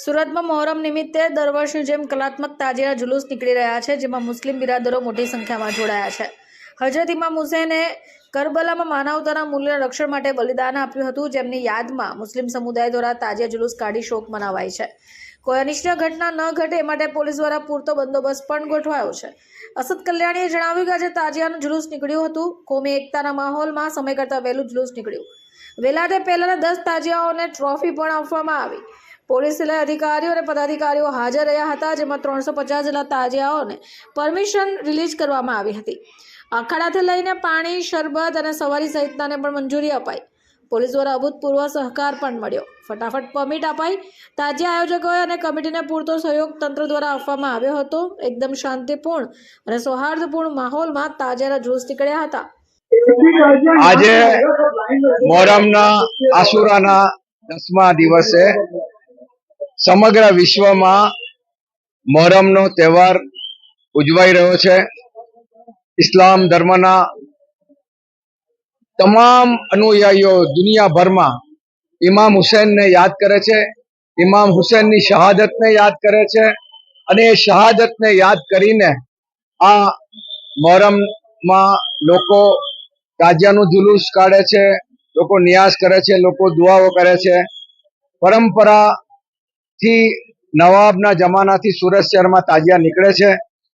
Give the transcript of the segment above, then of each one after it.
સુરતમાં મોહરમ નિમિત્તે દર વર્ષની જેમ કલાત્મક તાજિયા જુલુસ નીકળી રહ્યા છે, જેમાં મુસ્લિમ બિરાદરો મોટી સંખ્યામાં જોડાયા છે. હજરત ઇમામ હુસેને કરબલામાં માનવતાના મૂલ્યના રક્ષણ માટે બલિદાન આપ્યું હતું. જેમની યાદમાં મુસ્લિમ સમુદાય દ્વારા તાજિયા જુલુસ કાઢી શોક મનાવાય છે. કોઈ અનિષ્ટ ઘટના ન ઘટે એ માટે પોલીસ દ્વારા પૂરતો બંદોબસ્ત પણ ગોઠવાયો છે. અસદ કલ્યાણીએ જણાવ્યું કે આજે તાજિયાનું જુલુસ નીકળ્યું હતું. કોમી એકતાના માહોલમાં સમય કરતાં વહેલું જુલુસ નીકળ્યું. વહેલા તે પહેલાના દસ તાજિયાઓને ટ્રોફી પણ આપવામાં આવી. પોલીસ અધિકારીઓ અને પદાધિકારીઓ હાજર રહ્યા હતા, જેમાં ત્રણસો પચાસ જેટલા તાજિયાઓને પરમિશન રિલીઝ કરવામાં આવી હતી. અખાડાથી લઈને પાણી, શરબત અને સવારી સહિતનાને પણ મંજૂરી અપાઈ. પોલીસ દ્વારા અભૂતપૂર્વ સહકાર પણ મળ્યો. ફટાફટ પરમિટ અપાઈ. તાજિયા આયોજકોએ અને કમિટીને પૂરતો સહયોગ તંત્ર દ્વારા આપવામાં આવ્યો હતો. એકદમ શાંતિપૂર્ણ અને સૌહાર્દપૂર્ણ માહોલમાં તાજિયાના જુલુસ નીકળ્યા હતા. આજે મોહરમના આશુરાના દસમા દિવસે સમગ્ર વિશ્વમાં મોહરમનો તહેવાર ઉજવાઈ રહ્યો છે. ઇસ્લામ ધર્મના તમામ અનુયાયીઓ દુનિયાભરમાં ઇમામ હુસૈનને યાદ કરે છે. ઇમામ હુસૈનની શહાદતને યાદ કરે છે અને એ શહાદતને યાદ કરીને આ મોહરમમાં લોકો તાજિયાનું જુલુસ કાઢે છે, લોકો નિયાસ કરે છે, લોકો દુઆઓ કરે છે. પરંપરાથી નવાબના જમાનાથી સુરત શહેરમાં તાજિયા નીકળે છે.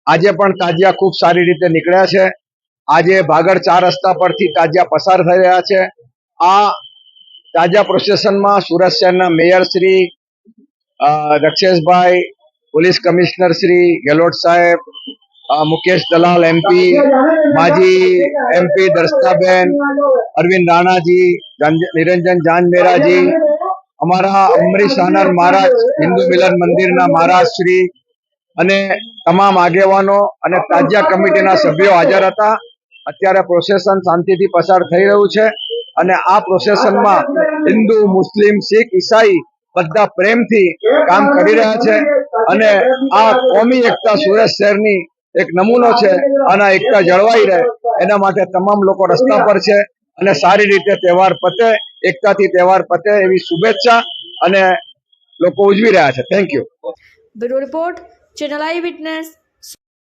આજે પણ તાજિયા ખૂબ સારી રીતે નીકળ્યા છે. આજે ભાગળ ચાર રસ્તા પરથી તાજિયા પસાર થઈ રહ્યા છે. આ તાજા પ્રોસેસનમાં સુરત શહેરના mayor Shri Raksheshbhai, police commissioner Shri Gehlot સાહેબ મુકેશ દલાલ એમપી માજી એમપી દર્શનાબેન અરવિંદ રાણાજી જાન- નિરંજન જાનમેરાજી અમારા અમરીશ આનર મહારાજ હિન્દુ મિલન મંદિરના મહારાજ શ્રી અને તમામ આગેવાનો અને તાજિયા કમિટીના સભ્યો હાજર હતા. અત્યારે પ્રોસેસન શાંતિથી પસાર થઈ રહ્યું છે અને આ પ્રોસેસનમાં હિન્દુ મુસ્લિમ શીખ ઈસાઈ બધા પ્રેમથી કામ કરી રહ્યા છે અને આ કોમી એકતા સુરત શહેરની એક નમૂનો છે અને એકતા જળવાઈ રહે. એના માટે તમામ લોકો રસ્તા પર છે અને સારી રીતે તહેવાર પતે, એકતાથી તહેવાર પતે એવી શુભેચ્છા અને લોકો ઉજવી રહ્યા છે. Thank you report, channel I witness.